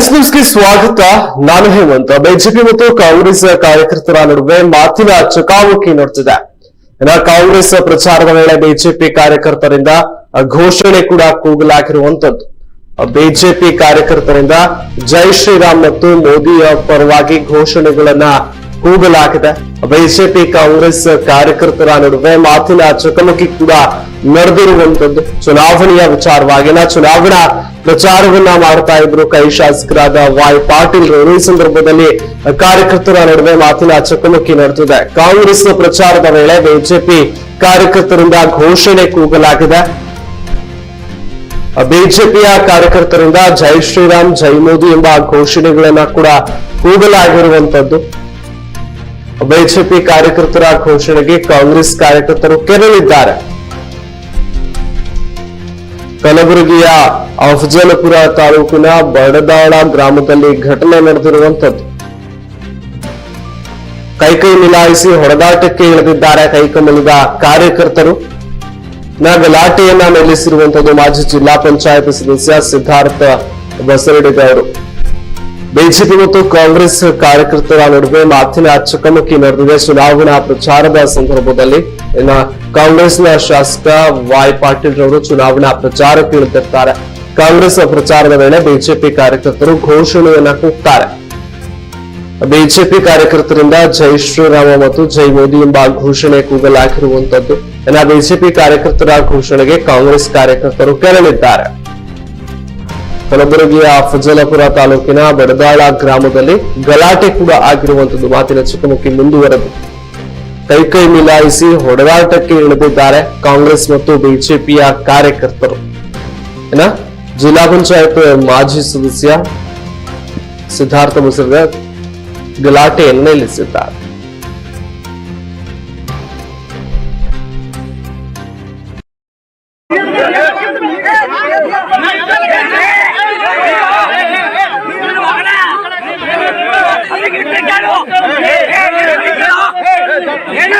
ರಿಲಯನ್ಸ್ ನ್ಯೂಸ್ಗೆ ಸ್ವಾಗತ. ನಾನು ಹೇಮಂತ್. ಬಿಜೆಪಿ ಮತ್ತು ಕಾಂಗ್ರೆಸ್ ಕಾರ್ಯಕರ್ತರ ನಡುವೆ ಮಾತಿನ ಚಕಾಮುಖಿ ನಡೆದಿದೆ ಕಾಂಗ್ರೆಸ್ ಪ್ರಚಾರದ ವೇಳೆ ಬಿಜೆಪಿ ಕಾರ್ಯಕರ್ತರಿಂದ ಘೋಷಣೆ ಕೂಡ ಕೂಗಲಾಗಿರುವಂತದ್ದು ಬಿಜೆಪಿ ಕಾರ್ಯಕರ್ತರಿಂದ ಜೈ ಶ್ರೀರಾಮ್ ಮತ್ತು ಮೋದಿಯ ಪರವಾಗಿ ಘೋಷಣೆಗಳನ್ನ ಕೂಗಲಾಗಿದೆ. ಬಿಜೆಪಿ ಕಾಂಗ್ರೆಸ್ ಕಾರ್ಯಕರ್ತರ ನಡುವೆ ಮಾತಿನ ಚಕಮಕಿ ಕೂಡ ನಡೆದಿರುವಂತದ್ದು ಚುನಾವಣೆಯ ವಿಚಾರವಾಗಿ ಚುನಾವಣಾ ಪ್ರಚಾರವನ್ನ ಮಾಡ್ತಾ ಇದ್ರು ಕೈ ಶಾಸಕರಾದ ವಾಯ್ ಪಾಟೀಲ್ ರವರು ಈ ಸಂದರ್ಭದಲ್ಲಿ ಕಾರ್ಯಕರ್ತರ ನಡುವೆ ಮಾತಿನ ಚಕಮಕಿ ನಡೆದಿದೆ. ಕಾಂಗ್ರೆಸ್ ಪ್ರಚಾರದ ವೇಳೆ ಬಿಜೆಪಿ ಕಾರ್ಯಕರ್ತರಿಂದ ಘೋಷಣೆ ಕೂಗಲಾಗಿದೆ. ಬಿಜೆಪಿಯ ಕಾರ್ಯಕರ್ತರಿಂದ ಜೈ ಶ್ರೀರಾಮ್, ಜೈ ಮೋದಿ ಎಂಬ ಘೋಷಣೆಗಳನ್ನ ಕೂಡ ಕೂಗಲಾಗಿರುವಂತದ್ದು ಬಿಜೆಪಿ ಕಾರ್ಯಕರ್ತರ ಘೋಷಣೆಗೆ ಕಾಂಗ್ರೆಸ್ ಕಾರ್ಯಕರ್ತರು ಕೆರಳಿದ್ದಾರೆ. ಕಲಬುರಗಿಯ ಅಫಜಲಪುರ ತಾಲೂಕಿನ ಬಡದಾಳ ಗ್ರಾಮದಲ್ಲಿ ಘಟನೆ ನಡೆದಿರುವಂತದ್ದು ಕೈಕೈ ಮಿಲಾಯಿಸಿ ಹೊಡೆದಾಟಕ್ಕೆ ಇಳಿದಿದ್ದಾರೆ ಕೈಕಮಲದ ಕಾರ್ಯಕರ್ತರು. ನ ಗಲಾಟೆಯನ್ನ ನಿಲ್ಲಿಸಿರುವಂತದ್ದು ಮಾಜಿ ಜಿಲ್ಲಾ ಪಂಚಾಯತ್ ಸದಸ್ಯ ಸಿದ್ಧಾರ್ಥ ಬಸರಡಿಗ ಅವರು ಬಿಜೆಪಿ ಮತ್ತು ಕಾಂಗ್ರೆಸ್ ಕಾರ್ಯಕರ್ತರ ನಡುವೆ ಮಾತಿನ ಚಕಮಕಿ ನಡೆದಿದೆ ಚುನಾವಣಾ ಪ್ರಚಾರದ ಸಂದರ್ಭದಲ್ಲಿ ಇನ್ನ ಕಾಂಗ್ರೆಸ್ನ ಶಾಸಕ ವಾಯ್ ಪಾಟೀಲ್ ರವರು ಚುನಾವಣಾ ಪ್ರಚಾರಕ್ಕೆ ಇಳಿದಿರ್ತಾರೆ. ಕಾಂಗ್ರೆಸ್ ಪ್ರಚಾರದ ವೇಳೆ ಬಿಜೆಪಿ ಕಾರ್ಯಕರ್ತರು ಘೋಷಣೆಯನ್ನ ಕೂಗ್ತಾರೆ. ಬಿಜೆಪಿ ಕಾರ್ಯಕರ್ತರಿಂದ ಜೈ ಶ್ರೀರಾಮ ಮತ್ತು ಜೈ ಮೋದಿ ಎಂಬ ಘೋಷಣೆ ಕೂಗಲಾಗಿರುವಂತದ್ದು ಇನ್ನ ಬಿಜೆಪಿ ಕಾರ್ಯಕರ್ತರ ಘೋಷಣೆಗೆ ಕಾಂಗ್ರೆಸ್ ಕಾರ್ಯಕರ್ತರು ಕೆರಳಿದ್ದಾರೆ. ಕಲಬುರಗಿಯ ಫಜಲಪುರ ತಾಲೂಕಿನ ಬಡದಾಳ ಗ್ರಾಮದಲ್ಲಿ ಗಲಾಟೆ ಕೂಡ ಆಗಿರುವಂತದ್ದು ಮಾತಿನ ಚಕಮಕಿ ಮುಂದುವರೆದು. ಕೈಕೈ ಮಿಲಾಯಿಸಿ ಹೊಡೆದಾಟಕ್ಕೆ ಇಳಿದಿದ್ದಾರೆ ಕಾಂಗ್ರೆಸ್ ಮತ್ತು ಬಿಜೆಪಿಯ ಕಾರ್ಯಕರ್ತರು. ಏನ ಜಿಲ್ಲಾ ಪಂಚಾಯತ್ ಮಾಜಿ ಸದಸ್ಯ ಸಿದ್ಧಾರ್ಥ ಮುಸರ್ಗ ಗಲಾಟೆಯನ್ನು ನಿಲ್ಲಿಸಿದ್ದಾರೆ. ಹೇಳು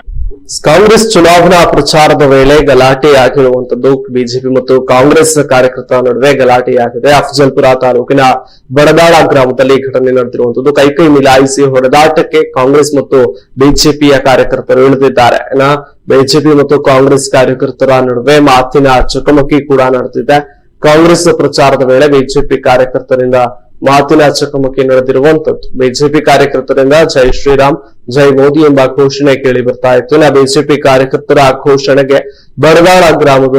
ಕಾಂಗ್ರೆಸ್ ಚುನಾವಣಾ ಪ್ರಚಾರದ ವೇಳೆ ಗಲಾಟೆಯಾಗಿರುವಂತದ್ದು ಬಿಜೆಪಿ ಮತ್ತು ಕಾಂಗ್ರೆಸ್ ಕಾರ್ಯಕರ್ತರ ನಡುವೆ ಗಲಾಟೆಯಾಗಿದೆ. ಅಫಜಲ್ಪುರ ತಾಲೂಕಿನ ಬಡದಾಳ ಗ್ರಾಮದಲ್ಲಿ ಘಟನೆ ನಡೆದಿರುವಂತದ್ದು ಕೈಕೈ ಮಿಲಾಯಿಸಿ ಹೊಡೆದಾಟಕ್ಕೆ ಕಾಂಗ್ರೆಸ್ ಮತ್ತು ಬಿಜೆಪಿಯ ಕಾರ್ಯಕರ್ತರು ಇಳಿದಿದ್ದಾರೆ. ಬಿಜೆಪಿ ಮತ್ತು ಕಾಂಗ್ರೆಸ್ ಕಾರ್ಯಕರ್ತರ ನಡುವೆ ಮಾತಿನ ಚಕಮಕಿ ಕೂಡ ನಡೆದಿದೆ. ಕಾಂಗ್ರೆಸ್ ಪ್ರಚಾರದ ವೇಳೆ ಬಿಜೆಪಿ ಕಾರ್ಯಕರ್ತರಿಂದ ಮಾತಿನ ಚಕಮಕಿ ನಡೆದಿರುವಂತದ್ದು. ಬಿಜೆಪಿ ಕಾರ್ಯಕರ್ತರಿಂದ ಜೈ ಶ್ರೀರಾಮ್, ಜೈ ಮೋದಿ ಎಂಬ ಘೋಷಣೆ ಕೇಳಿ ಬರ್ತಾ ಇತ್ತು. ಇನ್ನು ಬಿಜೆಪಿ ಕಾರ್ಯಕರ್ತರ ಘೋಷಣೆಗೆ ಬಡದಾಳ ಗ್ರಾಮದ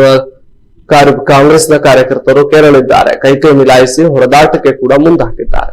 ಕಾಂಗ್ರೆಸ್ನ ಕಾರ್ಯಕರ್ತರು ಕೆರಳಿದ್ದಾರೆ. ಕೈಕೈ ಮಿಲಾಯಿಸಿ ಹೊರದಾಟಕ್ಕೆ ಕೂಡ ಮುಂದಾಗಿದ್ದಾರೆ.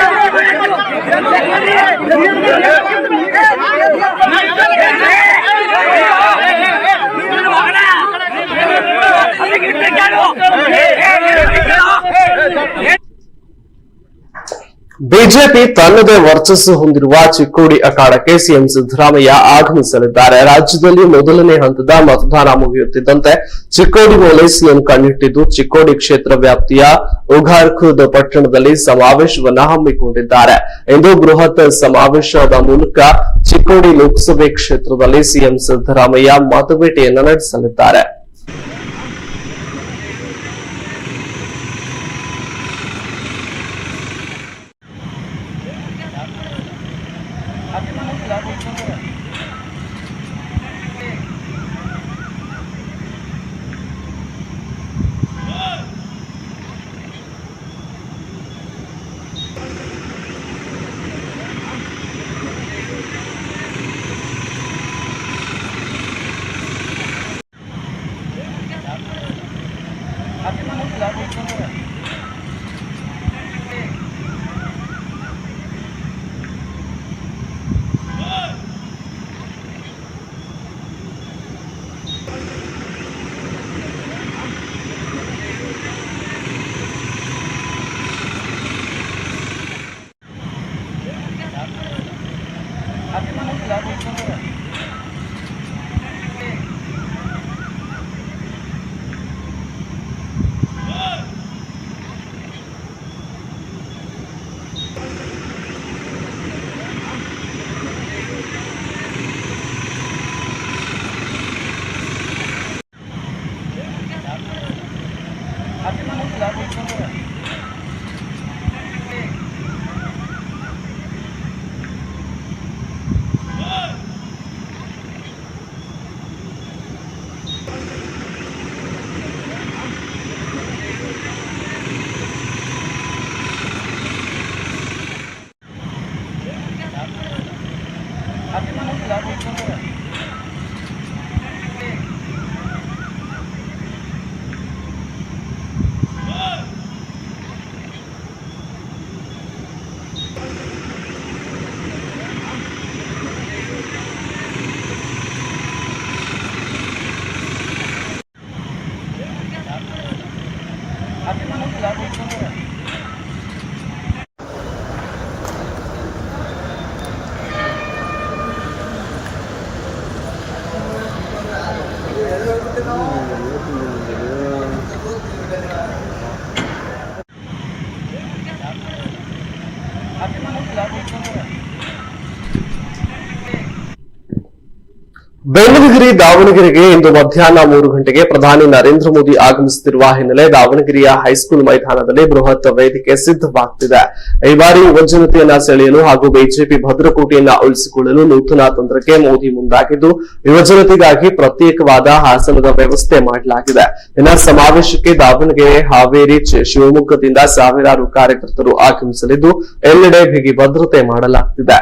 ಬಿಜೆಪಿ ತನ್ನದೇ ವರ್ಚಸ್ಸು ಹೊಂದಿರುವ ಚಿಕ್ಕೋಡಿ ಅಖಾಡಕ್ಕೆ ಸಿಎಂ ಸಿದ್ದರಾಮಯ್ಯ ಆಗಮಿಸಲಿದ್ದಾರೆ. ರಾಜ್ಯದಲ್ಲಿ ಮೊದಲನೇ ಹಂತದ ಮತದಾನ ಮುಗಿಯುತ್ತಿದ್ದಂತೆ ಚಿಕ್ಕೋಡಿ ಮೇಲೆ ಸಿಎಂ ಕಣ್ಣಿಟ್ಟಿದ್ದು ಚಿಕ್ಕೋಡಿ ಕ್ಷೇತ್ರ ವ್ಯಾಪ್ತಿಯ ಉಘಾರ್ಖುದ್ ಪಟ್ಟಣದಲ್ಲಿ ಸಮಾವೇಶವನ್ನ ಹಮ್ಮಿಕೊಂಡಿದ್ದಾರೆ. ಇಂದು ಬೃಹತ್ ಸಮಾವೇಶದ ಮೂಲಕ ಚಿಕ್ಕೋಡಿ ಲೋಕಸಭೆ ಕ್ಷೇತ್ರದಲ್ಲಿ ಸಿಎಂ ಸಿದ್ದರಾಮಯ್ಯ ಮತಬೇಟೆಯನ್ನ ನಡೆಸಲಿದ್ದಾರೆ. ಬೆಳ್ಳಗಿರಿ ದಾವಣಗೆರೆಗೆ ಇಂದು ಮಧ್ಯಾಹ್ನ ಮೂರು ಗಂಟೆಗೆ ಪ್ರಧಾನಿ ನರೇಂದ್ರ ಮೋದಿ ಆಗಮಿಸುತ್ತಿರುವ ಹಿನ್ನೆಲೆ ದಾವಣಗೆರೆಯ ಹೈಸ್ಕೂಲ್ ಮೈದಾನದಲ್ಲಿ ಬೃಹತ್ ವೇದಿಕೆ ಸಿದ್ಧವಾಗುತ್ತಿದೆ ಈ ಬಾರಿ ಯುವಜನತೆಯನ್ನ ಸೆಳೆಯಲು ಹಾಗೂ ಬಿಜೆಪಿ ಭದ್ರಕೋಟೆಯನ್ನ ಉಳಿಸಿಕೊಳ್ಳಲು ನೂತನ ತಂತ್ರಕ್ಕೆ ಮೋದಿ ಮುಂದಾಗಿದ್ದು, ಯುವಜನತೆಗಾಗಿ ಪ್ರತ್ಯೇಕವಾದ ಹಾಸನದ ವ್ಯವಸ್ಥೆ ಮಾಡಲಾಗಿದೆ. ಇನ್ನ ಸಮಾವೇಶಕ್ಕೆ ದಾವಣಗೆರೆ, ಹಾವೇರಿ ಶಿವಮೊಗ್ಗದಿಂದ ಸಾವಿರಾರು ಕಾರ್ಯಕರ್ತರು ಆಗಮಿಸಲಿದ್ದು, ಎಲ್ಲೆಡೆ ಬಿಗಿ ಭದ್ರತೆ ಮಾಡಲಾಗುತ್ತಿದೆ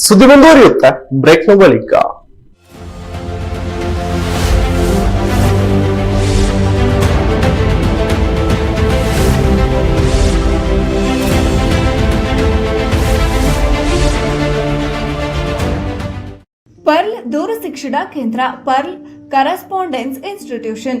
ಸುದ್ದಿ ಮುಂದುವರಿಯುತ್ತೆ ಬ್ರೇಕ್ನ ಬಳಿಕ ಪರ್ಲ್ ದೂರಶಿಕ್ಷಣ ಕೇಂದ್ರ ಪರ್ಲ್ ಕರೆಸ್ಪಾಂಡೆನ್ಸ್ ಇನ್ಸ್ಟಿಟ್ಯೂಷನ್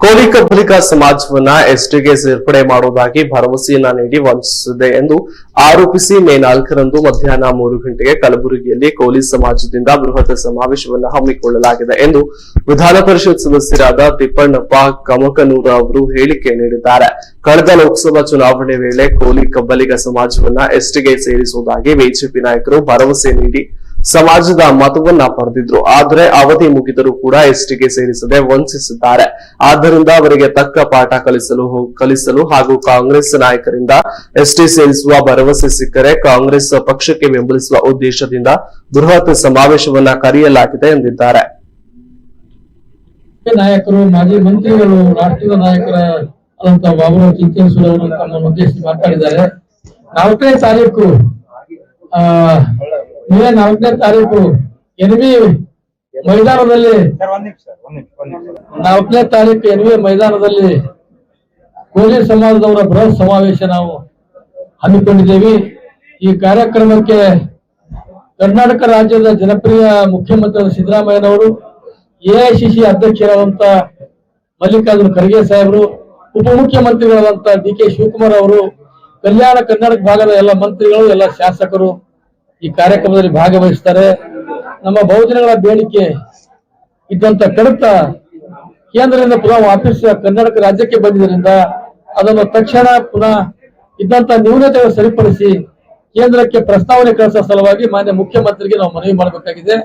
ಕೋಲಿ ಕಬ್ಬಲಿಗ ಸಮಾಜವನ್ನ ಎಸ್ಟಿಗೆ ಸೇರ್ಪಡೆ ಮಾಡುವುದಾಗಿ ಭರವಸೆಯನ್ನ ನೀಡಿ ವಂಚಿಸಿದೆ ಎಂದು ಆರೋಪಿಸಿ ಮೇ ನಾಲ್ಕರಂದು ಮಧ್ಯಾಹ್ನ ಮೂರು ಗಂಟೆಗೆ ಕಲಬುರಗಿಯಲ್ಲಿ ಕೋಲಿ ಸಮಾಜದಿಂದ ಬೃಹತ್ ಸಮಾವೇಶವನ್ನು ಹಮ್ಮಿಕೊಳ್ಳಲಾಗಿದೆ ಎಂದು ವಿಧಾನ ಪರಿಷತ್ ಸದಸ್ಯರಾದ ತಿಪ್ಪಣ್ಣಪ್ಪ ಕಮಕನೂರ ಅವರು ಹೇಳಿಕೆ ನೀಡಿದ್ದಾರೆ. ಕಳೆದ ಲೋಕಸಭಾ ಚುನಾವಣೆ ವೇಳೆ ಕೋಲಿ ಕಬ್ಬಲಿಗ ಸಮಾಜವನ್ನ ಎಸ್ಟಿಗೆ ಸೇರಿಸುವುದಾಗಿ ಬಿಜೆಪಿ ನಾಯಕರು ಭರವಸೆ ನೀಡಿ ಸಮಾಜದ ಮತವನ್ನ ಪಡೆದಿದ್ರು. ಆದರೆ ಅವಧಿ ಮುಗಿದರೂ ಕೂಡ ಎಸ್ಟಿಗೆ ಸೇರಿಸದೆ ವಂಚಿಸಿದ್ದಾರೆ. ಆದ್ದರಿಂದ ಅವರಿಗೆ ತಕ್ಕ ಪಾಠ ಕಲಿಸಲು ಕಲಿಸಲು ಹಾಗೂ ಕಾಂಗ್ರೆಸ್ ನಾಯಕರಿಂದ ಎಸ್ಟಿ ಸೇರಿಸುವ ಭರವಸೆ ಸಿಕ್ಕರೆ ಕಾಂಗ್ರೆಸ್ ಪಕ್ಷಕ್ಕೆ ಬೆಂಬಲಿಸುವ ಉದ್ದೇಶದಿಂದ ಬೃಹತ್ ಸಮಾವೇಶವನ್ನ ಕರೆಯಲಾಗಿದೆ ಎಂದಿದ್ದಾರೆ. ನಾಯಕರು, ಮಾಜಿ ಮಂತ್ರಿಗಳು, ರಾಷ್ಟ್ರೀಯ ನಾಯಕರ ಮಾತಾಡಿದ್ದಾರೆ. ನಾಲ್ಕನೇ ತಾರೀಕು ಮೇ ನಾಲ್ಕನೇ ತಾರೀಕು? ಎನ್ವಿ ಮೈದಾನದಲ್ಲಿ. ನಾಲ್ಕನೇ ತಾರೀಕು ಎನ್ವಿ ಮೈದಾನದಲ್ಲಿ ಕೋಲಿ ಸಮಾಜದವರ ಬೃಹತ್ ಸಮಾವೇಶ ನಾವು ಹಮ್ಮಿಕೊಂಡಿದ್ದೇವೆ. ಈ ಕಾರ್ಯಕ್ರಮಕ್ಕೆ ಕರ್ನಾಟಕ ರಾಜ್ಯದ ಜನಪ್ರಿಯ ಮುಖ್ಯಮಂತ್ರಿ ಸಿದ್ದರಾಮಯ್ಯನವರು ಎಐಸಿಸಿ ಅಧ್ಯಕ್ಷರಾದಂತ ಮಲ್ಲಿಕಾರ್ಜುನ ಖರ್ಗೆ ಸಾಹೇಬರು ಉಪಮುಖ್ಯಮಂತ್ರಿಗಳಾದಂತ ಡಿ ಕೆ ಶಿವಕುಮಾರ್ ಅವರು ಕಲ್ಯಾಣ ಕರ್ನಾಟಕ ಭಾಗದ ಎಲ್ಲ ಮಂತ್ರಿಗಳು ಎಲ್ಲ ಶಾಸಕರು ಈ ಕಾರ್ಯಕ್ರಮದಲ್ಲಿ ಭಾಗವಹಿಸ್ತಾರೆ. ನಮ್ಮ ಬಹುಜನಗಳ ಬೇಡಿಕೆ ಇದ್ದಂತ ಕಡತ ಕೇಂದ್ರದಿಂದ ಪುನಃ ವಾಪಸ್ ಕರ್ನಾಟಕ ರಾಜ್ಯಕ್ಕೆ ಬಂದಿದ್ದರಿಂದ ಅದನ್ನು ತಕ್ಷಣ ಪುನಃ ಇದ್ದಂತ ನ್ಯೂನತೆಗಳು ಸರಿಪಡಿಸಿ ಕೇಂದ್ರಕ್ಕೆ ಪ್ರಸ್ತಾವನೆ ಕಳಿಸುವ ಸಲುವಾಗಿ ಮಾನ್ಯ ಮುಖ್ಯಮಂತ್ರಿಗೆ ನಾವು ಮನವಿ ಮಾಡಬೇಕಾಗಿದೆ.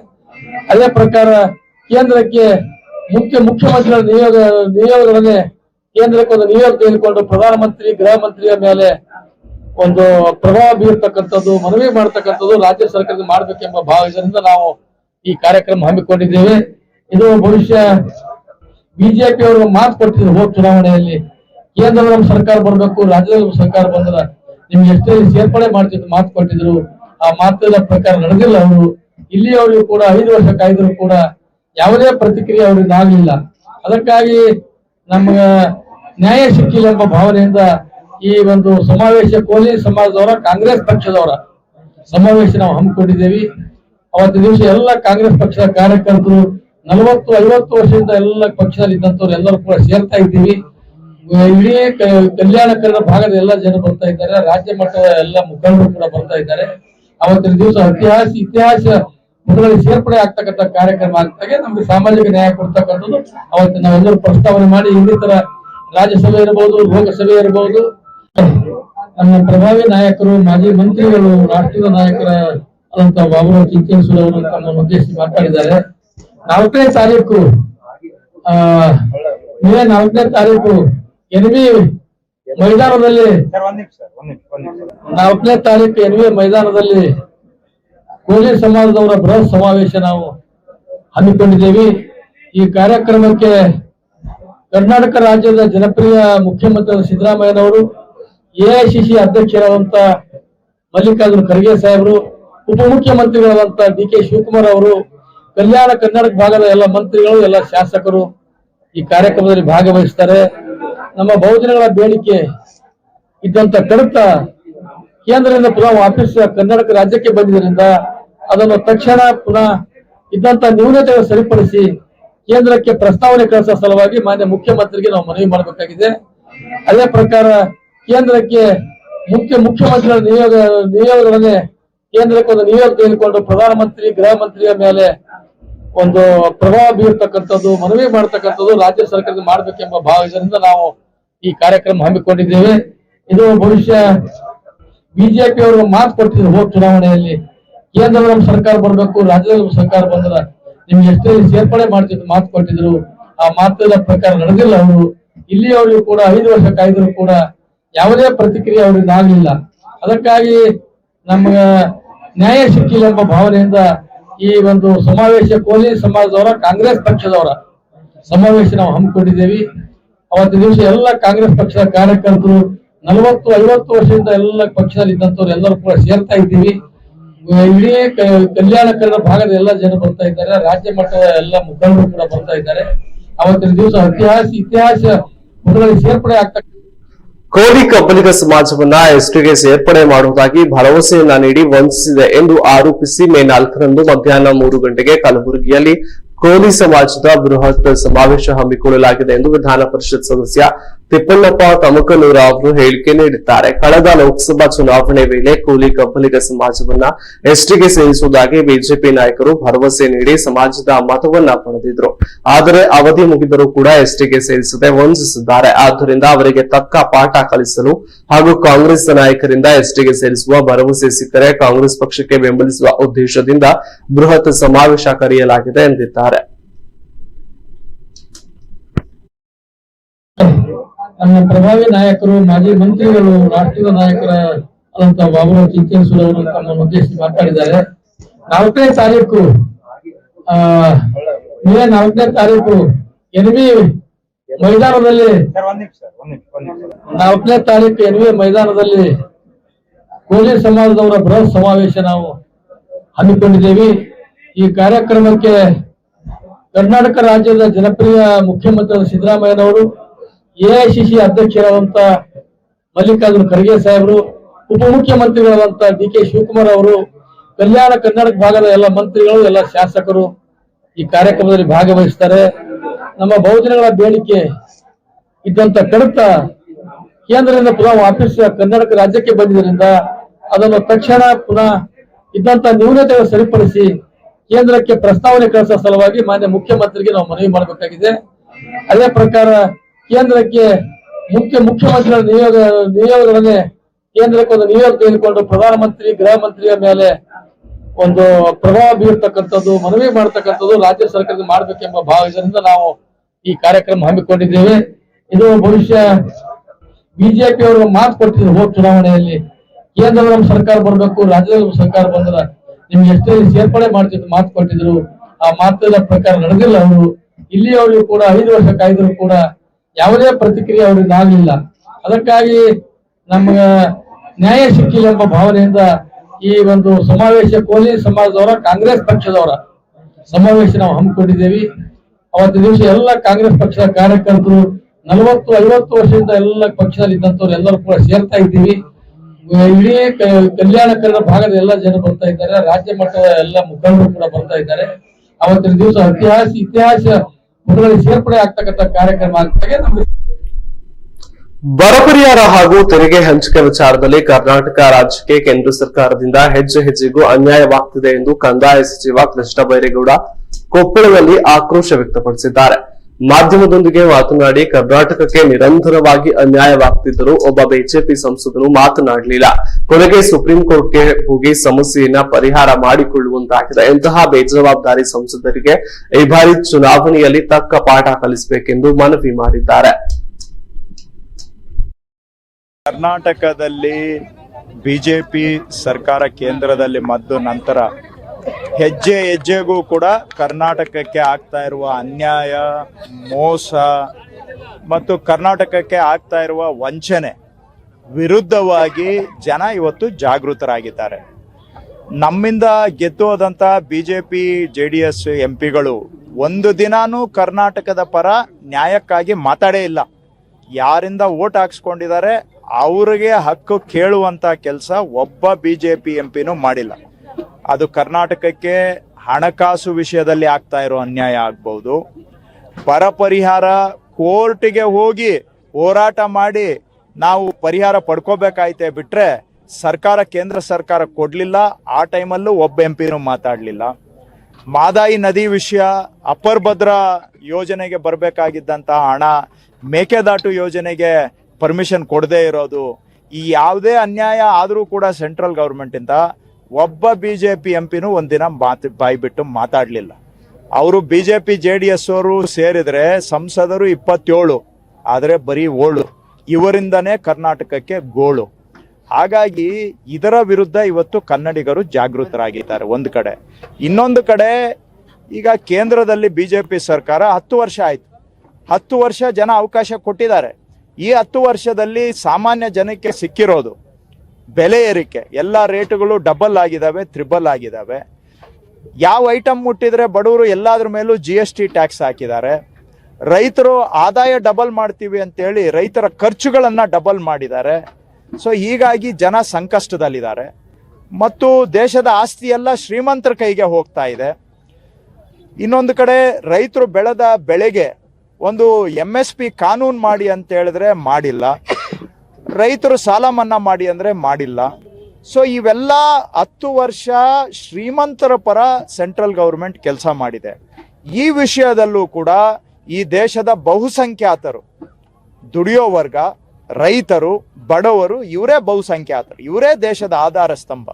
ಅದೇ ಪ್ರಕಾರ ಕೇಂದ್ರಕ್ಕೆ ಮುಖ್ಯ ಮುಖ್ಯಮಂತ್ರಿಗಳ ನಿಯೋಗ ನಿಯೋಗಗಳನ್ನೇ ಕೇಂದ್ರಕ್ಕೆ ಒಂದು ನಿಯೋಗ ತೆಗೆದುಕೊಂಡು ಪ್ರಧಾನಮಂತ್ರಿ, ಗೃಹ ಮಂತ್ರಿಯ ಮೇಲೆ ಒಂದು ಪ್ರಭಾವ ಬೀರ್ತಕ್ಕಂಥದ್ದು, ಮನವಿ ಮಾಡ್ತಕ್ಕಂಥದ್ದು ರಾಜ್ಯ ಸರ್ಕಾರದ ಮಾಡಬೇಕೆಂಬ ಭಾವ ಇದರಿಂದ ನಾವು ಈ ಕಾರ್ಯಕ್ರಮ ಹಮ್ಮಿಕೊಂಡಿದ್ದೇವೆ. ಇದು ಭವಿಷ್ಯ ಬಿಜೆಪಿ ಅವರು ಮಾತು ಕೊಟ್ಟಿದ್ರು ಹೋದ ಚುನಾವಣೆಯಲ್ಲಿ. ಕೇಂದ್ರದ ನಮ್ಮ ಸರ್ಕಾರ ಬರಬೇಕು, ರಾಜ್ಯದ ಸರ್ಕಾರ ಬಂದ್ರ ನಿಮ್ಗೆ ಎಷ್ಟೇ ಸೇರ್ಪಡೆ ಮಾಡ್ತಿದ್ರು, ಮಾತು ಕೊಟ್ಟಿದ್ರು. ಆ ಮಾತಿನ ಪ್ರಕಾರ ನಡೆದಿಲ್ಲ ಅವರು. ಇಲ್ಲಿಯವರೆಗೂ ಕೂಡ ಐದು ವರ್ಷ ಕಾಯ್ದ್ರು ಕೂಡ ಯಾವುದೇ ಪ್ರತಿಕ್ರಿಯೆ ಅವ್ರಿಗೆ ಆಗಲಿಲ್ಲ ಅದಕ್ಕಾಗಿ ನಮ್ಗ ನ್ಯಾಯ ಸಿಕ್ಕಿಲ್ಲ ಎಂಬ ಭಾವನೆಯಿಂದ ಈ ಒಂದು ಸಮಾವೇಶ ಕೋಲಿ ಸಮಾಜದವರ, ಕಾಂಗ್ರೆಸ್ ಪಕ್ಷದವರ ಸಮಾವೇಶ ನಾವು ಹಮ್ಮಿಕೊಂಡಿದ್ದೇವೆ. ಅವತ್ತಿನ ದಿವಸ ಎಲ್ಲ ಕಾಂಗ್ರೆಸ್ ಪಕ್ಷದ ಕಾರ್ಯಕರ್ತರು, ನಲವತ್ತು, ಐವತ್ತು ವರ್ಷದಿಂದ ಎಲ್ಲ ಪಕ್ಷದಲ್ಲಿ ಇದ್ದಂಥವ್ರು ಎಲ್ಲರೂ ಕೂಡ ಸೇರ್ತಾ ಇದ್ದೀವಿ. ಇಡೀ ಕಲ್ಯಾಣ ಕನ್ನಡ ಭಾಗದ ಎಲ್ಲ ಜನ ಬರ್ತಾ ಇದ್ದಾರೆ. ರಾಜ್ಯ ಮಟ್ಟದ ಎಲ್ಲ ಮುಖಂಡರು ಕೂಡ ಬರ್ತಾ ಇದ್ದಾರೆ. ಅವತ್ತಿನ ದಿವಸ ಇತಿಹಾಸ ಇತಿಹಾಸ ಮುಖದಲ್ಲಿ ಸೇರ್ಪಡೆ ಆಗ್ತಕ್ಕಂಥ ಕಾರ್ಯಕ್ರಮ ಆಗ್ತಾಗೆ ನಮ್ಗೆ ಸಾಮಾಜಿಕ ನ್ಯಾಯ ಕೊಡ್ತಕ್ಕಂಥದ್ದು. ಅವತ್ತು ನಾವೆಲ್ಲರೂ ಪ್ರಸ್ತಾವನೆ ಮಾಡಿ ಇನ್ನಿತರ ರಾಜ್ಯಸಭೆ ಇರಬಹುದು ಲೋಕಸಭೆ ಇರಬಹುದು ನಮ್ಮ ಪ್ರಭಾವಿ ನಾಯಕರು, ಮಾಜಿ ಮಂತ್ರಿಗಳು, ರಾಷ್ಟ್ರೀಯ ನಾಯಕರ ಆದಂತ ಬಾಬುರಾವ್ ಚಿಂಚನಸೂರ್ ಅವರು ಉದ್ದೇಶಿಸಿ ಮಾತಾಡಿದ್ದಾರೆ. ನಾಲ್ಕನೇ ತಾರೀಕು, ಆ ನಾಲ್ಕನೇ ತಾರೀಕು ಎನ್ವಿ ಮೈದಾನದಲ್ಲಿ ನಾಲ್ಕನೇ ತಾರೀಕು ಎನ್ವಿ ಮೈದಾನದಲ್ಲಿ ಕೋಲಿ ಸಮಾಜದವರ ಬೃಹತ್ ಸಮಾವೇಶ ನಾವು ಹಮ್ಮಿಕೊಂಡಿದ್ದೇವೆ. ಈ ಕಾರ್ಯಕ್ರಮಕ್ಕೆ ಕರ್ನಾಟಕ ರಾಜ್ಯದ ಜನಪ್ರಿಯ ಮುಖ್ಯಮಂತ್ರಿ ಸಿದ್ದರಾಮಯ್ಯನವರು ಎಐಸಿಸಿ ಅಧ್ಯಕ್ಷರಾದಂತ ಮಲ್ಲಿಕಾರ್ಜುನ ಖರ್ಗೆ ಸಾಹೇಬರು, ಉಪಮುಖ್ಯಮಂತ್ರಿಗಳಾದಂತ ಡಿ ಕೆ ಶಿವಕುಮಾರ್ ಅವರು, ಕಲ್ಯಾಣ ಕರ್ನಾಟಕ ಭಾಗದ ಎಲ್ಲ ಮಂತ್ರಿಗಳು, ಎಲ್ಲ ಶಾಸಕರು ಈ ಕಾರ್ಯಕ್ರಮದಲ್ಲಿ ಭಾಗವಹಿಸ್ತಾರೆ. ನಮ್ಮ ಬಹುಜನಗಳ ಬೇಡಿಕೆ ಇದ್ದಂತ ಕಡತ ಕೇಂದ್ರದಿಂದ ಪುನಃ ವಾಪಸ್ ಕರ್ನಾಟಕ ರಾಜ್ಯಕ್ಕೆ ಬಂದಿದ್ದರಿಂದ ಅದನ್ನು ತಕ್ಷಣ ಪುನಃ ಇದ್ದಂತ ನ್ಯೂನತೆಗಳು ಸರಿಪಡಿಸಿ ಕೇಂದ್ರಕ್ಕೆ ಪ್ರಸ್ತಾವನೆ ಕಳಿಸೋ ಸಲುವಾಗಿ ಮಾನ್ಯ ಮುಖ್ಯಮಂತ್ರಿಗೆ ನಾವು ಮನವಿ ಮಾಡಬೇಕಾಗಿದೆ. ಅದೇ ಪ್ರಕಾರ ಕೇಂದ್ರಕ್ಕೆ ಮುಖ್ಯ ಮುಖ್ಯಮಂತ್ರಿಗಳ ನಿಯೋಗ ನಿಯೋಗಗಳನ್ನೇ ಕೇಂದ್ರಕ್ಕೆ ಒಂದು ನಿಯೋಗ ತೆಗೆದುಕೊಂಡು ಪ್ರಧಾನಮಂತ್ರಿ, ಗೃಹ ಮಂತ್ರಿಯ ಮೇಲೆ ಒಂದು ಪ್ರಭಾವ ಬೀರ್ತಕ್ಕಂಥದ್ದು, ಮನವಿ ಮಾಡ್ತಕ್ಕಂಥದ್ದು ರಾಜ್ಯ ಸರ್ಕಾರದ ಮಾಡ್ಬೇಕೆಂಬ ಭಾವದಿಂದ ನಾವು ಈ ಕಾರ್ಯಕ್ರಮ ಹಮ್ಮಿಕೊಂಡಿದ್ದೇವೆ. ಇದು ಬಹುಶಃ ಬಿಜೆಪಿ ಅವರು ಮಾತು ಕೊಡ್ತಿದ್ರು ಹೋಗ್ ಚುನಾವಣೆಯಲ್ಲಿ. ಕೇಂದ್ರದ ಸರ್ಕಾರ ಬರಬೇಕು, ರಾಜ್ಯದ ಸರ್ಕಾರ ಬಂದ್ರ ನಿಮ್ಗೆ ಎಷ್ಟೇ ಸೇರ್ಪಡೆ ಮಾಡ್ತಿದ್ರು, ಮಾತು ಕೊಟ್ಟಿದ್ರು. ಆ ಮಾತಿನ ಪ್ರಕಾರ ನಡೆದಿಲ್ಲ ಅವರು. ಇಲ್ಲಿಯವರೆಗೂ ಕೂಡ ಐದು ವರ್ಷ ಕಾಯ್ದ್ರು ಕೂಡ ಯಾವುದೇ ಪ್ರತಿಕ್ರಿಯೆ ಅವರಿಂದ ಆಗಲಿಲ್ಲ. ಅದಕ್ಕಾಗಿ ನಮ್ಗ ನ್ಯಾಯ ಸಿಕ್ಕಿಲ್ಲ ಎಂಬ ಭಾವನೆಯಿಂದ ಈ ಒಂದು ಸಮಾವೇಶ ಕೋಲಿ ಸಮಾಜದವರ, ಕಾಂಗ್ರೆಸ್ ಪಕ್ಷದವರ ಸಮಾವೇಶ ನಾವು ಹಮ್ಮಿಕೊಂಡಿದ್ದೇವೆ. ಅವತ್ತಿನ ದಿವಸ ಎಲ್ಲ ಕಾಂಗ್ರೆಸ್ ಪಕ್ಷದ ಕಾರ್ಯಕರ್ತರು, ನಲವತ್ತು, ಐವತ್ತು ವರ್ಷದಿಂದ ಎಲ್ಲ ಪಕ್ಷದಲ್ಲಿ ಇದ್ದಂಥವ್ರು ಎಲ್ಲರೂ ಕೂಡ ಸೇರ್ತಾ ಇದ್ದೀವಿ. ಇಡೀ ಕಲ್ಯಾಣ ಕನ್ನಡ ಭಾಗದ ಎಲ್ಲ ಜನ ಬರ್ತಾ ಇದ್ದಾರೆ. ರಾಜ್ಯ ಮಟ್ಟದ ಎಲ್ಲ ಮುಖಂಡರು ಕೂಡ ಬರ್ತಾ ಇದ್ದಾರೆ. ಅವತ್ತಿನ ದಿವಸ ಇತಿಹಾಸ ಇತಿಹಾಸ ಸೇರ್ಪಡೆ ಆಗ್ತಕ್ಕ ಕೋಲಿ ಕಬ್ಬಲಿಗ ಸಮಾಜವನ್ನ ಎಸ್ಟಿಗೆ ಸೇರ್ಪಡೆ ಮಾಡುವುದಾಗಿ ಭರವಸೆಯನ್ನ ನೀಡಿ ವಂಚಿಸಿದೆ ಎಂದು ಆರೋಪಿಸಿ ಮೇ ನಾಲ್ಕರಂದು ಮಧ್ಯಾಹ್ನ ಮೂರು ಗಂಟೆಗೆ ಕಲಬುರಗಿಯಲ್ಲಿ ಕೋಲಿ ಸಮಾಜದ ಬೃಹತ್ ಸಮಾವೇಶ ಹಮ್ಮಿಕೊಳ್ಳಲಾಗಿದೆ ಎಂದು ವಿಧಾನ ಪರಿಷತ್ ಸದಸ್ಯ ತಿಪ್ಪಣ್ಣಪ್ಪ ತಮಕನೂರ ಅವರು ಹೇಳಿಕೆ ನೀಡಿದ್ದಾರೆ. ಕಳೆದ ಲೋಕಸಭಾ ಚುನಾವಣೆ ವೇಳೆ ಕೂಲಿ ಕಬ್ಬಲಿಗ ಸಮಾಜವನ್ನ ಎಸ್ಟಿಗೆ ಸೇರಿಸುವುದಾಗಿ ಬಿಜೆಪಿ ನಾಯಕರು ಭರವಸೆ ನೀಡಿ ಸಮಾಜದ ಮತವನ್ನ ಪಡೆದಿದ್ರು. ಆದರೆ ಅವಧಿ ಮುಗಿದರೂ ಕೂಡ ಎಸ್ಟಿಗೆ ಸೇರಿಸದೆ ವಂಚಿಸಿದ್ದಾರೆ. ಆದ್ದರಿಂದ ಅವರಿಗೆ ತಕ್ಕ ಪಾಠ ಕಲಿಸಲು ಹಾಗೂ ಕಾಂಗ್ರೆಸ್ ನಾಯಕರಿಂದ ಎಸ್ಟಿಗೆ ಸೇರಿಸುವ ಭರವಸೆ ಸಿಕ್ಕರೆ ಕಾಂಗ್ರೆಸ್ ಪಕ್ಷಕ್ಕೆ ಬೆಂಬಲಿಸುವ ಉದ್ದೇಶದಿಂದ ಬೃಹತ್ ಸಮಾವೇಶ ಕರೆಯಲಾಗಿದೆ ಎಂದಿದ್ದಾರೆ ನಮ್ಮ ಪ್ರಭಾವಿ ನಾಯಕರು ಮಾಜಿ ಮಂತ್ರಿಗಳು ರಾಷ್ಟ್ರೀಯ ನಾಯಕರ ಅಂತ ಬಾಬುರಾವ್ ಚಿಂಚನಸೂರ್ ಅವರು ತಮ್ಮನ್ನು ಉದ್ದೇಶಿಸಿ ಮಾತಾಡಿದ್ದಾರೆ. ನಾಲ್ಕನೇ ತಾರೀಕು ಆ ಮೇ ನಾಲ್ಕನೇ ತಾರೀಕು ಎನ್ವಿ ಮೈದಾನದಲ್ಲಿ ನಾಲ್ಕನೇ ತಾರೀಕು ಎನ್ವಿ ಮೈದಾನದಲ್ಲಿ ಕೋಲಿ ಸಮಾಜದವರ ಬೃಹತ್ ಸಮಾವೇಶ ನಾವು ಹಮ್ಮಿಕೊಂಡಿದ್ದೇವೆ. ಈ ಕಾರ್ಯಕ್ರಮಕ್ಕೆ ಕರ್ನಾಟಕ ರಾಜ್ಯದ ಜನಪ್ರಿಯ ಮುಖ್ಯಮಂತ್ರಿ ಸಿದ್ದರಾಮಯ್ಯನವರು ಎಐಸಿಸಿ ಅಧ್ಯಕ್ಷರಾದಂತ ಮಲ್ಲಿಕಾರ್ಜುನ ಖರ್ಗೆ ಸಾಹೇಬರು, ಉಪಮುಖ್ಯಮಂತ್ರಿಗಳಾದಂತ ಡಿ ಕೆ ಶಿವಕುಮಾರ್ ಅವರು, ಕಲ್ಯಾಣ ಕರ್ನಾಟಕ ಭಾಗದ ಎಲ್ಲ ಮಂತ್ರಿಗಳು, ಎಲ್ಲ ಶಾಸಕರು ಈ ಕಾರ್ಯಕ್ರಮದಲ್ಲಿ ಭಾಗವಹಿಸ್ತಾರೆ. ನಮ್ಮ ಬಹುಜನಗಳ ಬೇಡಿಕೆ ಇದ್ದಂತ ಕಡತ ಕೇಂದ್ರದಿಂದ ಪುನಃ ವಾಪಸ್ ಕರ್ನಾಟಕ ರಾಜ್ಯಕ್ಕೆ ಬಂದಿದ್ದರಿಂದ ಅದನ್ನು ತಕ್ಷಣ ಪುನಃ ಇದ್ದಂತ ನ್ಯೂನತೆಗಳು ಸರಿಪಡಿಸಿ ಕೇಂದ್ರಕ್ಕೆ ಪ್ರಸ್ತಾವನೆ ಕಳಿಸೋ ಸಲುವಾಗಿ ಮಾನ್ಯ ಮುಖ್ಯಮಂತ್ರಿಗೆ ನಾವು ಮನವಿ ಮಾಡಬೇಕಾಗಿದೆ. ಅದೇ ಪ್ರಕಾರ ಕೇಂದ್ರಕ್ಕೆ ಮುಖ್ಯ ಮುಖ್ಯಮಂತ್ರಿಗಳ ನಿಯೋಗ, ನಿಯೋಗಗಳನ್ನೇ ಕೇಂದ್ರಕ್ಕೆ ಒಂದು ನಿಯೋಗ ತೆಗೆದುಕೊಂಡು ಪ್ರಧಾನಮಂತ್ರಿ, ಗೃಹ ಮಂತ್ರಿಯ ಮೇಲೆ ಒಂದು ಪ್ರಭಾವ ಬೀರ್ತಕ್ಕಂಥದ್ದು, ಮನವಿ ಮಾಡ್ತಕ್ಕಂಥದ್ದು ರಾಜ್ಯ ಸರ್ಕಾರದ ಮಾಡ್ಬೇಕೆಂಬ ಭಾವದಿಂದ ನಾವು ಈ ಕಾರ್ಯಕ್ರಮ ಹಮ್ಮಿಕೊಂಡಿದ್ದೇವೆ. ಇದು ಭವಿಷ್ಯ ಬಿಜೆಪಿ ಅವರು ಮಾತು ಕೊಟ್ಟಿದ್ರು ಹೋದ ಚುನಾವಣೆಯಲ್ಲಿ. ನಮ್ಮ ಸರ್ಕಾರ ಬರಬೇಕು, ರಾಜ್ಯದ ಸರ್ಕಾರ ಬಂದ್ರ ನಿಮ್ಗೆ ಎಷ್ಟೇ ಸೇರ್ಪಡೆ ಮಾಡ್ತಿದ್ರು, ಮಾತು ಕೊಟ್ಟಿದ್ರು. ಆ ಮಾತಿನ ಪ್ರಕಾರ ನಡೆದಿಲ್ಲ ಅವರು. ಇಲ್ಲಿಯವರೆಗೂ ಕೂಡ ಐದು ವರ್ಷ ಕಾಯ್ದ್ರು ಕೂಡ ಯಾವುದೇ ಪ್ರತಿಕ್ರಿಯೆ ಅವರಿಂದ ಆಗಲಿಲ್ಲ. ಅದಕ್ಕಾಗಿ ನಮ್ಗ ನ್ಯಾಯ ಸಿಕ್ಕಿಲ್ಲ ಎಂಬ ಭಾವನೆಯಿಂದ ಈ ಒಂದು ಸಮಾವೇಶ ಕೋಲಿ ಸಮಾಜದವರ, ಕಾಂಗ್ರೆಸ್ ಪಕ್ಷದವರ ಸಮಾವೇಶ ನಾವು ಹಮ್ಮಿಕೊಂಡಿದ್ದೇವೆ. ಅವತ್ತು ದಿವಸ ಎಲ್ಲ ಕಾಂಗ್ರೆಸ್ ಪಕ್ಷದ ಕಾರ್ಯಕರ್ತರು, ನಲವತ್ತು, ಐವತ್ತು ವರ್ಷದಿಂದ ಎಲ್ಲ ಪಕ್ಷದಲ್ಲಿ ಇದ್ದಂಥವ್ರು ಎಲ್ಲರೂ ಕೂಡ ಸೇರ್ತಾ ಇದ್ದೀವಿ. ಇಡೀ ಕಲ್ಯಾಣ ಕನ್ನಡ ಭಾಗದ ಎಲ್ಲ ಜನ ಬರ್ತಾ ಇದ್ದಾರೆ. ರಾಜ್ಯ ಮಟ್ಟದ ಎಲ್ಲ ಮುಖಂಡರು ಕೂಡ ಬರ್ತಾ ಇದ್ದಾರೆ. ಅವತ್ತಿನ ದಿವಸ ಇತಿಹಾಸ ಇತಿಹಾಸ ಪುಟಗಳಲ್ಲಿ ಸೇರ್ಪಡೆ ಆಗ್ತಕ್ಕಂಥ ಕಾರ್ಯಕ್ರಮ ಅಂತಾಗೆ ಹಾಗೂ ತೆರಿಗೆ ಹಂಚಿಕೆ ವಿಚಾರದಲ್ಲಿ ಕರ್ನಾಟಕ ರಾಜ್ಯಕ್ಕೆ ಕೇಂದ್ರ ಸರ್ಕಾರದಿಂದ ಹೆಜ್ಜೆ ಹೆಜ್ಜೆಗೂ ಅನ್ಯಾಯವಾಗ್ತಿದೆ ಎಂದು ಕಂದಾಯ ಸಚಿವ ಕೃಷ್ಣ ಬೈರೇಗೌಡ ಕೊಪ್ಪಳದಲ್ಲಿ ಆಕ್ರೋಶ ವ್ಯಕ್ತಪಡಿಸಿದ್ದಾರೆ. ಮಾಧ್ಯಮದೊಂದಿಗೆ ಮಾತನಾಡಿ ಕರ್ನಾಟಕಕ್ಕೆ ನಿರಂತರವಾಗಿ ಅನ್ಯಾಯವಾಗ್ತಿದ್ದರೂ ಒಬ್ಬ ಬಿಜೆಪಿ ಸಂಸದರು ಮಾತನಾಡಲಿಲ್ಲ. ಕೊನೆಗೆ ಸುಪ್ರೀಂ ಕೋರ್ಟ್ಗೆ ಹೋಗಿ ಸಮಸ್ಯೆಯನ್ನ ಪರಿಹಾರ ಮಾಡಿಕೊಳ್ಳುವಂತಾಗಿದೆ. ಇಂತಹ ಬೇಜವಾಬ್ದಾರಿ ಸಂಸದರಿಗೆ ಈ ಬಾರಿ ಚುನಾವಣೆಯಲ್ಲಿ ತಕ್ಕ ಪಾಠ ಕಲಿಸಬೇಕೆಂದು ಮನವಿ ಮಾಡಿದ್ದಾರೆ. ಕರ್ನಾಟಕದಲ್ಲಿ ಬಿಜೆಪಿ ಸರ್ಕಾರ ಕೇಂದ್ರದಲ್ಲಿ ಮದ್ದು ನಂತರ ಹೆಜ್ಜೆ ಹೆಜ್ಜೆಗೂ ಕೂಡ ಕರ್ನಾಟಕಕ್ಕೆ ಆಗ್ತಾ ಇರುವ ಅನ್ಯಾಯ, ಮೋಸ ಮತ್ತು ಕರ್ನಾಟಕಕ್ಕೆ ಆಗ್ತಾ ಇರುವ ವಂಚನೆ ವಿರುದ್ಧವಾಗಿ ಜನ ಇವತ್ತು ಜಾಗೃತರಾಗಿದ್ದಾರೆ. ನಮ್ಮಿಂದ ಗೆದ್ದು B J P J D S M ಪಿಗಳು ಒಂದು ದಿನಾನೂ ಕರ್ನಾಟಕದ ಪರ ನ್ಯಾಯಕ್ಕಾಗಿ ಮಾತಾಡೇ ಇಲ್ಲ. ಯಾರಿಂದ ಓಟ್ ಹಾಕ್ಸ್ಕೊಂಡಿದ್ದಾರೆ, ಅವ್ರಿಗೆ ಹಕ್ಕು ಕೇಳುವಂತ ಕೆಲಸ ಒಬ್ಬ ಬಿ ಜೆ ಪಿ ಎಂ ಮಾಡಿಲ್ಲ. ಅದು ಕರ್ನಾಟಕಕ್ಕೆ ಹಣಕಾಸು ವಿಷಯದಲ್ಲಿ ಆಗ್ತಾ ಇರೋ ಅನ್ಯಾಯ ಆಗ್ಬೋದು. ಬರ ಪರಿಹಾರ ಕೋರ್ಟಿಗೆ ಹೋಗಿ ಹೋರಾಟ ಮಾಡಿ ನಾವು ಪರಿಹಾರ ಪಡ್ಕೋಬೇಕಾಯ್ತೆ ಬಿಟ್ರೆ ಸರ್ಕಾರ ಕೇಂದ್ರ ಸರ್ಕಾರ ಕೊಡ್ಲಿಲ್ಲ. ಆ ಟೈಮಲ್ಲೂ ಒಬ್ಬ ಎಂ ಪಿನೂ ಮಾತಾಡಲಿಲ್ಲ. ಮಾದಾಯಿ ನದಿ ವಿಷಯ ಅಪ್ಪರ್ ಭದ್ರ ಯೋಜನೆಗೆ ಬರಬೇಕಾಗಿದ್ದಂತಹ ಹಣ, ಮೇಕೆದಾಟು ಯೋಜನೆಗೆ ಪರ್ಮಿಷನ್ ಕೊಡದೇ ಇರೋದು, ಈ ಯಾವುದೇ ಅನ್ಯಾಯ ಆದರೂ ಕೂಡ ಸೆಂಟ್ರಲ್ ಗೌರ್ಮೆಂಟಿಂದ ಒಬ್ಬ ಬಿ ಜೆ ಪಿ ಎಂ ಪಿನೂ ಒಂದಿನ ಮಾತು ಬಾಯಿ ಬಿಟ್ಟು ಮಾತಾಡಲಿಲ್ಲ. ಅವರು B J P J D S ಅವರು ಸೇರಿದ್ರೆ ಸಂಸದರು ಇಪ್ಪತ್ತೇಳು, ಆದರೆ ಬರೀ ಓಳು ಇವರಿಂದನೇ ಕರ್ನಾಟಕಕ್ಕೆ ಗೋಳು. ಹಾಗಾಗಿ ಇದರ ವಿರುದ್ಧ ಇವತ್ತು ಕನ್ನಡಿಗರು ಜಾಗೃತರಾಗಿದ್ದಾರೆ ಒಂದು ಕಡೆ. ಇನ್ನೊಂದು ಕಡೆ ಈಗ ಕೇಂದ್ರದಲ್ಲಿ ಬಿ ಜೆ ಪಿ ಸರ್ಕಾರ ಹತ್ತು ವರ್ಷ ಆಯ್ತು. ಹತ್ತು ವರ್ಷ ಜನ ಅವಕಾಶ ಕೊಟ್ಟಿದ್ದಾರೆ. ಈ ಹತ್ತು ವರ್ಷದಲ್ಲಿ ಸಾಮಾನ್ಯ ಜನಕ್ಕೆ ಸಿಕ್ಕಿರೋದು ಬೆಲೆ ಏರಿಕೆ, ಎಲ್ಲ ರೇಟುಗಳು ಡಬಲ್ ಆಗಿದ್ದಾವೆ ತ್ರಿಬಲ್ ಆಗಿದ್ದಾವೆ ಯಾವ ಐಟಮ್ ಮುಟ್ಟಿದ್ರೆ ಬಡವರು ಎಲ್ಲಾದ್ರ ಮೇಲೂ ಜಿ ಎಸ್ ಟಿ ಟ್ಯಾಕ್ಸ್ ಹಾಕಿದ್ದಾರೆ. ರೈತರು ಆದಾಯ ಡಬಲ್ ಮಾಡ್ತೀವಿ ಅಂತೇಳಿ ರೈತರ ಖರ್ಚುಗಳನ್ನು ಡಬಲ್ ಮಾಡಿದ್ದಾರೆ. ಸೊ ಹೀಗಾಗಿ ಜನ ಸಂಕಷ್ಟದಲ್ಲಿದ್ದಾರೆ. ಮತ್ತು ದೇಶದ ಆಸ್ತಿ ಎಲ್ಲ ಶ್ರೀಮಂತರ ಕೈಗೆ ಹೋಗ್ತಾ ಇದೆ. ಇನ್ನೊಂದು ಕಡೆ ರೈತರು ಬೆಳೆದ ಬೆಳೆಗೆ ಒಂದು ಎಂ ಎಸ್ ಪಿ ಕಾನೂನು ಮಾಡಿ ಅಂತ ಹೇಳಿದ್ರೆ ಮಾಡಿಲ್ಲ. ರೈತರು ಸಾಲ ಮನ್ನಾ ಮಾಡಿ ಅಂದ್ರೆ ಮಾಡಿಲ್ಲ. ಸೊ ಇವೆಲ್ಲ ಹತ್ತು ವರ್ಷ ಶ್ರೀಮಂತರ ಪರ ಸೆಂಟ್ರಲ್ ಗೌರ್ಮೆಂಟ್ ಕೆಲಸ ಮಾಡಿದೆ. ಈ ವಿಷಯದಲ್ಲೂ ಕೂಡ ಈ ದೇಶದ ಬಹುಸಂಖ್ಯಾತರು, ದುಡಿಯೋ ವರ್ಗ, ರೈತರು, ಬಡವರು, ಇವರೇ ಬಹುಸಂಖ್ಯಾತರು, ಇವರೇ ದೇಶದ ಆಧಾರ ಸ್ತಂಭ.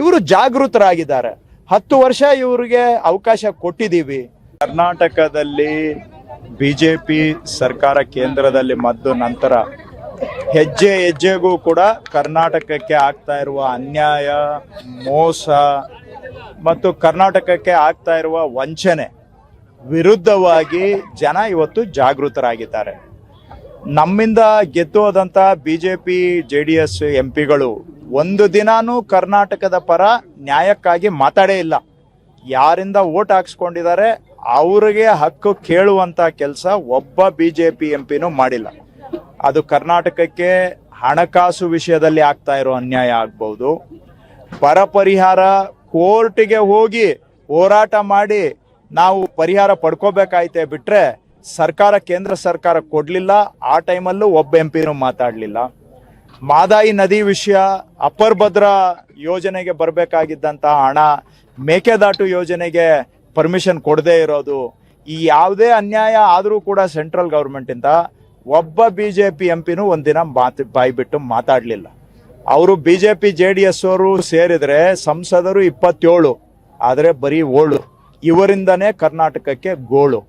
ಇವರು ಜಾಗೃತರಾಗಿದ್ದಾರೆ. ಹತ್ತು ವರ್ಷ ಇವರಿಗೆ ಅವಕಾಶ ಕೊಟ್ಟಿದ್ದೀವಿ. ಕರ್ನಾಟಕದಲ್ಲಿ ಬಿಜೆಪಿ ಸರ್ಕಾರ ಕೇಂದ್ರದಲ್ಲಿ ಮದ್ದು ನಂತರ ಹೆಜ್ಜೆ ಹೆಜ್ಜೆಗೂ ಕೂಡ ಕರ್ನಾಟಕಕ್ಕೆ ಆಗ್ತಾ ಇರುವ ಅನ್ಯಾಯ, ಮೋಸ ಮತ್ತು ಕರ್ನಾಟಕಕ್ಕೆ ಆಗ್ತಾ ಇರುವ ವಂಚನೆ ವಿರುದ್ಧವಾಗಿ ಜನ ಇವತ್ತು ಜಾಗೃತರಾಗಿದ್ದಾರೆ. ನಮ್ಮಿಂದ ಗೆದ್ದು ಹೋದಂಥ B J P J D S M ಪಿಗಳು ಒಂದು ದಿನಾನೂ ಕರ್ನಾಟಕದ ಪರ ನ್ಯಾಯಕ್ಕಾಗಿ ಮಾತಾಡೇ ಇಲ್ಲ. ಯಾರಿಂದ ಓಟ್ ಹಾಕ್ಸ್ಕೊಂಡಿದ್ದಾರೆ, ಅವ್ರಿಗೆ ಹಕ್ಕು ಕೇಳುವಂತ ಕೆಲಸ ಒಬ್ಬ ಬಿ ಜೆ ಪಿ ಎಂ ಪಿನೂ ಮಾಡಿಲ್ಲ. ಅದು ಕರ್ನಾಟಕಕ್ಕೆ ಹಣಕಾಸು ವಿಷಯದಲ್ಲಿ ಆಗ್ತಾ ಇರೋ ಅನ್ಯಾಯ ಆಗ್ಬಹುದು ಬರ ಪರಿಹಾರ ಕೋರ್ಟಿಗೆ ಹೋಗಿ ಹೋರಾಟ ಮಾಡಿ ನಾವು ಪರಿಹಾರ ಪಡ್ಕೋಬೇಕಾಯ್ತೆ ಬಿಟ್ರೆ ಸರ್ಕಾರ ಕೇಂದ್ರ ಸರ್ಕಾರ ಕೊಡ್ಲಿಲ್ಲ. ಆ ಟೈಮಲ್ಲೂ ಒಬ್ಬ ಎಂ ಪಿನೂ ಮಾತಾಡಲಿಲ್ಲ. ಮಾದಾಯಿ ನದಿ ವಿಷಯ ಅಪ್ಪರ್ ಭದ್ರ ಯೋಜನೆಗೆ ಬರಬೇಕಾಗಿದ್ದಂತಹ ಹಣ, ಮೇಕೆದಾಟು ಯೋಜನೆಗೆ ಪರ್ಮಿಷನ್ ಕೊಡದೇ ಇರೋದು, ಈ ಯಾವುದೇ ಅನ್ಯಾಯ ಆದರೂ ಕೂಡ ಸೆಂಟ್ರಲ್ ಗೌರ್ಮೆಂಟಿಂದ ಒಬ್ಬ ಬಿ ಜೆ ಪಿ ಎಂ ಪಿನೂ ಒಂದಿನ ಮಾತು ಬಾಯಿ ಬಿಟ್ಟು ಮಾತಾಡಲಿಲ್ಲ. ಅವರು B J P J D S ಅವರು ಸೇರಿದರೆ ಸಂಸದರು ಇಪ್ಪತ್ತೇಳು, ಆದರೆ ಬರೀ ಓಳು ಇವರಿಂದನೇ ಕರ್ನಾಟಕಕ್ಕೆ ಗೋಳು.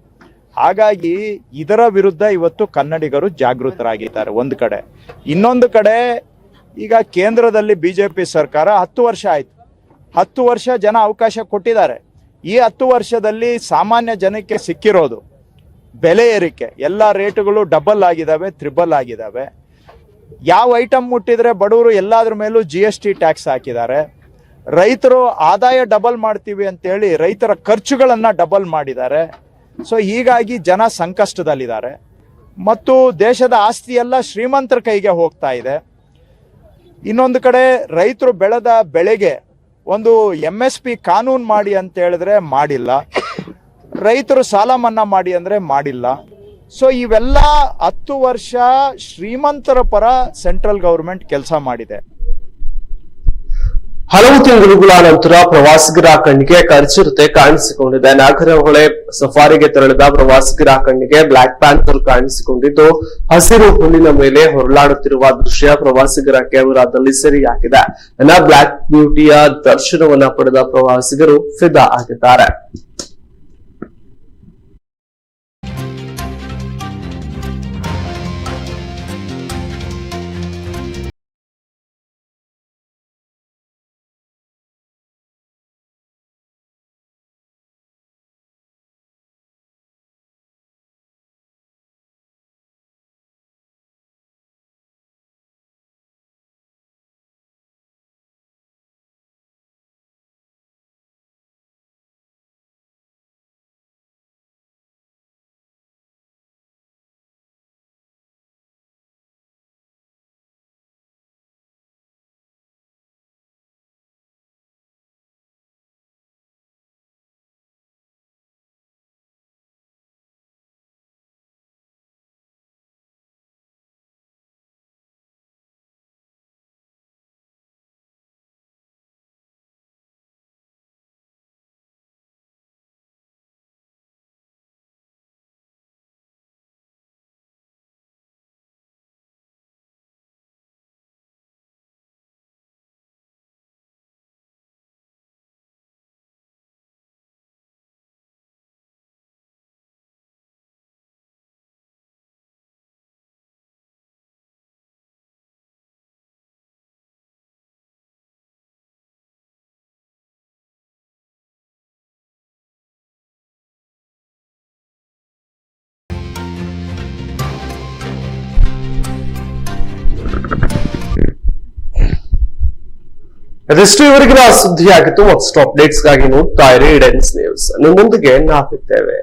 ಹಾಗಾಗಿ ಇದರ ವಿರುದ್ಧ ಇವತ್ತು ಕನ್ನಡಿಗರು ಜಾಗೃತರಾಗಿದ್ದಾರೆ ಒಂದು ಕಡೆ. ಇನ್ನೊಂದು ಕಡೆ ಈಗ ಕೇಂದ್ರದಲ್ಲಿ ಬಿ ಜೆ ಪಿ ಸರ್ಕಾರ ಹತ್ತು ವರ್ಷ ಆಯಿತು. ಹತ್ತು ವರ್ಷ ಜನ ಅವಕಾಶ ಕೊಟ್ಟಿದ್ದಾರೆ. ಈ ಹತ್ತು ವರ್ಷದಲ್ಲಿ ಸಾಮಾನ್ಯ ಜನಕ್ಕೆ ಸಿಕ್ಕಿರೋದು ಬೆಲೆ ಏರಿಕೆ, ಎಲ್ಲ ರೇಟುಗಳು ಡಬಲ್ ಆಗಿದ್ದಾವೆ ತ್ರಿಬಲ್ ಆಗಿದ್ದಾವೆ ಯಾವ ಐಟಮ್ ಮುಟ್ಟಿದ್ರೆ ಬಡವರು ಎಲ್ಲಾದ್ರ ಮೇಲೂ ಜಿ ಎಸ್ ಟಿ ಟ್ಯಾಕ್ಸ್ ಹಾಕಿದ್ದಾರೆ. ರೈತರು ಆದಾಯ ಡಬಲ್ ಮಾಡ್ತೀವಿ ಅಂತೇಳಿ ರೈತರ ಖರ್ಚುಗಳನ್ನು ಡಬಲ್ ಮಾಡಿದ್ದಾರೆ. ಸೊ ಹೀಗಾಗಿ ಜನ ಸಂಕಷ್ಟದಲ್ಲಿದ್ದಾರೆ. ಮತ್ತು ದೇಶದ ಆಸ್ತಿ ಎಲ್ಲ ಶ್ರೀಮಂತರ ಕೈಗೆ ಹೋಗ್ತಾ ಇದೆ. ಇನ್ನೊಂದು ಕಡೆ ರೈತರು ಬೆಳೆದ ಬೆಳೆಗೆ ಒಂದು ಎಂ ಎಸ್ ಪಿ ಕಾನೂನು ಮಾಡಿ ಅಂತ ಹೇಳಿದ್ರೆ ಮಾಡಿಲ್ಲ. ರೈತರು ಸಾಲ ಮನ್ನಾ ಮಾಡಿ ಅಂದ್ರೆ ಮಾಡಿಲ್ಲ. ಸೊ ಇವೆಲ್ಲ ಹತ್ತು ವರ್ಷ ಶ್ರೀಮಂತರ ಪರ ಸೆಂಟ್ರಲ್ ಗೌರ್ಮೆಂಟ್ ಕೆಲಸ ಮಾಡಿದೆ. ಹಲವು ತಿಂಗಳುಗಳ ನಂತರ ಪ್ರವಾಸಿಗರ ಕಣ್ಣಿಗೆ ಕರ್ಚಿರತೆ ಕಾಣಿಸಿಕೊಂಡಿದೆ. ನಾಗರ ಹೊಳೆ ಸಫಾರಿಗೆ ತೆರಳಿದ ಪ್ರವಾಸಿಗರ ಕಣ್ಣಿಗೆ ಬ್ಲಾಕ್ ಪ್ಯಾಂಥರ್ ಕಾಣಿಸಿಕೊಂಡಿದ್ದು. ಹಸಿರು ಹುಲ್ಲಿನ ಮೇಲೆ ಹೊರಳಾಡುತ್ತಿರುವ ದೃಶ್ಯ ಪ್ರವಾಸಿಗರ ಕ್ಯಾಮೆರಾದಲ್ಲಿ ಸೆರೆಯಾಗಿದೆ. ಬ್ಲಾಕ್ ಬ್ಯೂಟಿಯ ದರ್ಶನವನ್ನ ಪಡೆದ ಪ್ರವಾಸಿಗರು ಫಿದಾ ಆಗಿದ್ದಾರೆ. ಇದಷ್ಟು ಇವರೆಗಿನ ಸುದ್ದಿಯಾಗಿತ್ತು ಮತ್ತಷ್ಟು ಅಪ್ಡೇಟ್ಸ್ಗಾಗಿ ನೋಡ್ತಾ ಇರಿ. ಇಡೆನ್ಸ್ ನ್ಯೂಸ್ ನಿಮ್ಮೊಂದಿಗೆ ನಾವಿದ್ದೇವೆ